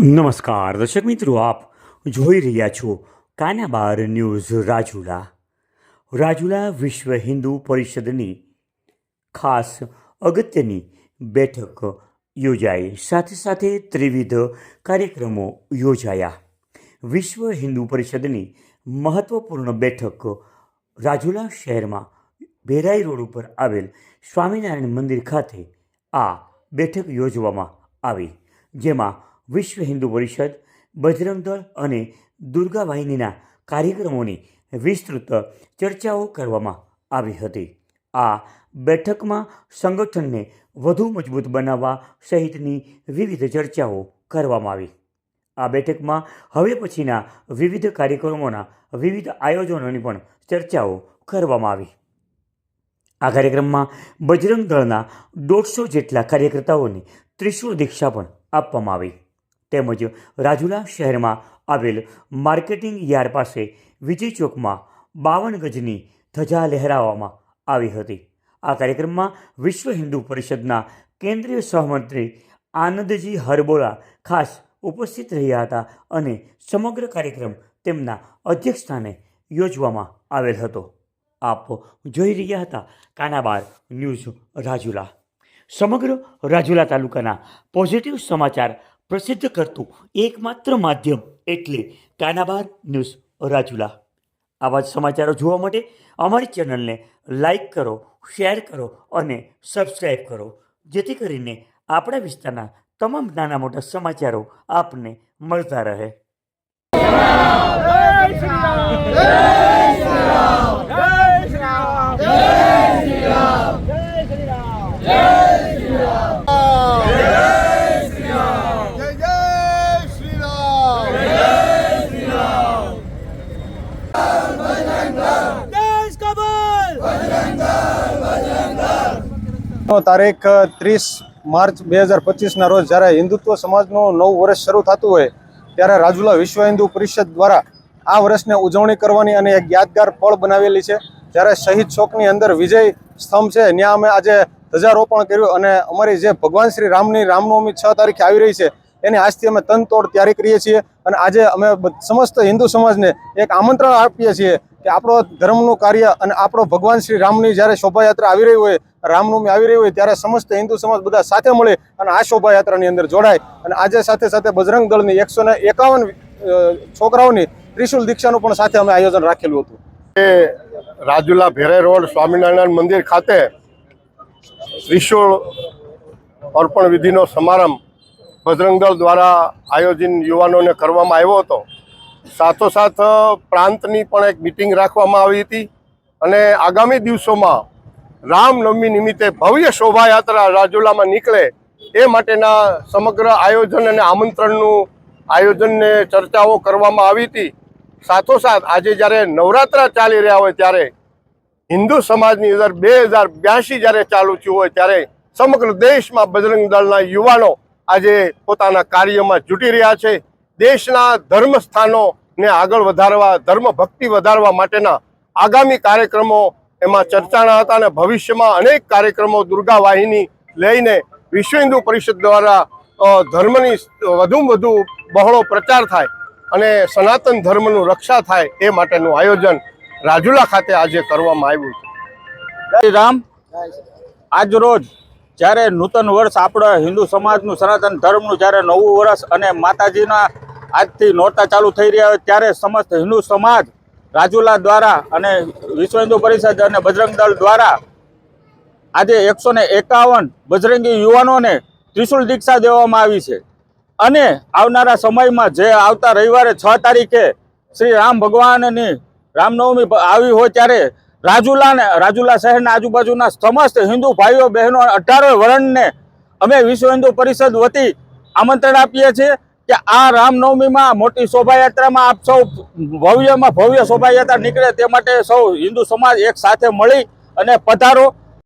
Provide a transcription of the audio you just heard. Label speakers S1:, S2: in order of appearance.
S1: નમસ્કાર, દર્શક મિત્રો, આપ જોઈ રહ્યા છો કાનાબાર ન્યૂઝ રાજુલા. રાજુલા વિશ્વ હિન્દુ પરિષદની ખાસ અગત્યની બેઠક યોજાઈ. સાથે સાથે ત્રિવિધ કાર્યક્રમો યોજાયા. વિશ્વ હિન્દુ પરિષદની મહત્વપૂર્ણ બેઠક રાજુલા શહેરમાં ભેરાઈ રોડ ઉપર આવેલ સ્વામિનારાયણ મંદિર ખાતે આ બેઠક યોજવામાં આવી, જેમાં વિશ્વ હિન્દુ પરિષદ, બજરંગ દળ અને દુર્ગા વાહિનીના કાર્યક્રમોની વિસ્તૃત ચર્ચાઓ કરવામાં આવી હતી. આ બેઠકમાં સંગઠનને વધુ મજબૂત બનાવવા સહિતની વિવિધ ચર્ચાઓ કરવામાં આવી. આ બેઠકમાં હવે પછીના વિવિધ કાર્યક્રમોના વિવિધ આયોજનોની પણ ચર્ચાઓ કરવામાં આવી. આ કાર્યક્રમમાં બજરંગ દળના દોઢસો જેટલા કાર્યકર્તાઓને ત્રિશુળ દીક્ષા પણ આપવામાં આવી. તેમજ રાજુલા શહેરમાં આવેલ માર્કેટિંગ યાર્ડ પાસે વિજય ચોકમાં બાવન ગજની ધજા લહેરાવવામાં આવી હતી. આ કાર્યક્રમમાં વિશ્વ હિન્દુ પરિષદના કેન્દ્રીય સહમંત્રી આનંદજી હરબોલા ખાસ ઉપસ્થિત રહ્યા હતા અને સમગ્ર કાર્યક્રમ તેમના અધ્યક્ષસ્થાને યોજવામાં આવેલ હતો. આપ જોઈ રહ્યા હતા કાનાબાર ન્યૂઝ રાજુલા. સમગ્ર રાજુલા તાલુકાના પોઝિટિવ સમાચાર પ્રસિદ્ધ કરતું એકમાત્ર માધ્યમ એટલે કાનાબાર ન્યૂઝ રાજુલા. આવા જ સમાચારો જોવા માટે અમારી ચેનલને લાઈક કરો, શેર કરો અને સબસ્ક્રાઈબ કરો. જેથી કરીને આપણા વિસ્તારના તમામ નાના મોટા સમાચારો આપને મળતા રહે.
S2: તારીખ ત્રીસ માર્ચ બે હજાર પચીસના રોજ જ્યારે હિન્દુત્વ સમાજનું નવું વર્ષ શરૂ થતું હોય, ત્યારે રાજુલા વિશ્વ હિન્દુ પરિષદ દ્વારા આ વર્ષને ઉજવણી કરવાની અને એક યાદગાર પળ બનાવેલી છે. જ્યારે શહીદ ચોકની અંદર વિજય સ્તંભ છે, ત્યાં અમે આજે ધ્વજારોપણ કર્યું અને અમારી જે ભગવાન શ્રી રામની રામનવમી છ તારીખે આવી રહી છે એની આજથી અમે તનતોડ તૈયારી કરીએ છીએ અને આજે અમે સમસ્ત હિન્દુ સમાજને એક આમંત્રણ આપીએ છીએ કે આપણો ધર્મનું કાર્ય અને આપણો ભગવાન શ્રી રામની જ્યારે શોભાયાત્રા આવી રહી હોય, રામનવમી આવી રહી હોય, ત્યારે સમસ્ત હિન્દુ સમાજ બધા સાથે મળે અને આ શોભાયાત્રાની અંદર જોડાય. અને આજે સાથે સાથે બજરંગ દળની એકસો ને એકાવન છોકરાઓની ત્રિશુલ દીક્ષાનું પણ સાથે અમે આયોજન રાખેલું હતું.
S3: રાજુલા ભેરે રોડ સ્વામિનારાયણ મંદિર ખાતે ત્રિશુલ અર્પણ વિધિનો સમારંભ બજરંગ દળ દ્વારા આયોજન યુવાનોને કરવામાં આવ્યો હતો. સાથોસાથ પ્રાંતની પણ એક મિટિંગ રાખવામાં આવી હતી અને આગામી દિવસોમાં રામનવમી નિમિત્તે ભવ્ય શોભાયાત્રા રાજુલામાં નીકળે એ માટેના સમગ્ર આયોજન અને આમંત્રણનું આયોજનને ચર્ચાઓ કરવામાં આવી હતી. સાથોસાથ, આજે જ્યારે નવરાત્રા ચાલી રહ્યા હોય ત્યારે હિન્દુ સમાજની અંદર બે હજાર બ્યાસી જ્યારે ચાલુ થયું હોય ત્યારે સમગ્ર દેશમાં બજરંગ દળના યુવાનો આજે પોતાના કાર્યમાં જૂટી રહ્યા છે. દેશના ધર્મ સ્થાનોને આગળ વધારવા ધર્મ ભક્તિ વધારવા માટેના આગામી કાર્યક્રમો એમાં ચર્ચાના હતા અને ભવિષ્યમાં અનેક કાર્યક્રમો દુર્ગા વાહિની લઈને વિશ્વ હિન્દુ પરિષદ દ્વારા ધર્મની વધુમાં વધુ બહોળો પ્રચાર થાય અને સનાતન ધર્મનું રક્ષા થાય એ માટેનું આયોજન રાજુલા ખાતે આજે કરવામાં આવ્યું છે.
S4: જય રામ. આજ રોજ જ્યારે નૂતન વર્ષ આપણા હિન્દુ સમાજનું, સનાતન ધર્મનું, જ્યારે નવું વર્ષ અને માતાજીના આજથી નોરતા ચાલુ થઈ રહ્યા હોય, ત્યારે સમસ્ત હિન્દુ સમાજ રાજુલા દ્વારા અને વિશ્વ હિન્દુ પરિષદ અને બજરંગ દળ દ્વારા આજે એકસો ને એકાવન બજરંગી યુવાનોને ત્રિશુલ દીક્ષા દેવામાં આવી છે. અને આવનારા સમયમાં જે આવતા રવિવારે છ તારીખે શ્રી રામ ભગવાનની રામનવમી આવી હોય ત્યારે રાજુલા ને રાજુલા શહેરના આજુબાજુના સમસ્ત હિન્દુ ભાઈઓ, બહેનો અઢારો વર્ણને અમે વિશ્વ હિન્દુ પરિષદ વતી આમંત્રણ આપીએ છીએ કે આ રામનવમીમાં મોટી શોભાયાત્રામાં આપ સૌ ભવ્યમાં ભવ્ય શોભાયાત્રા નીકળે તે માટે સૌ હિન્દુ સમાજ એક સાથે મળી અને પધારો.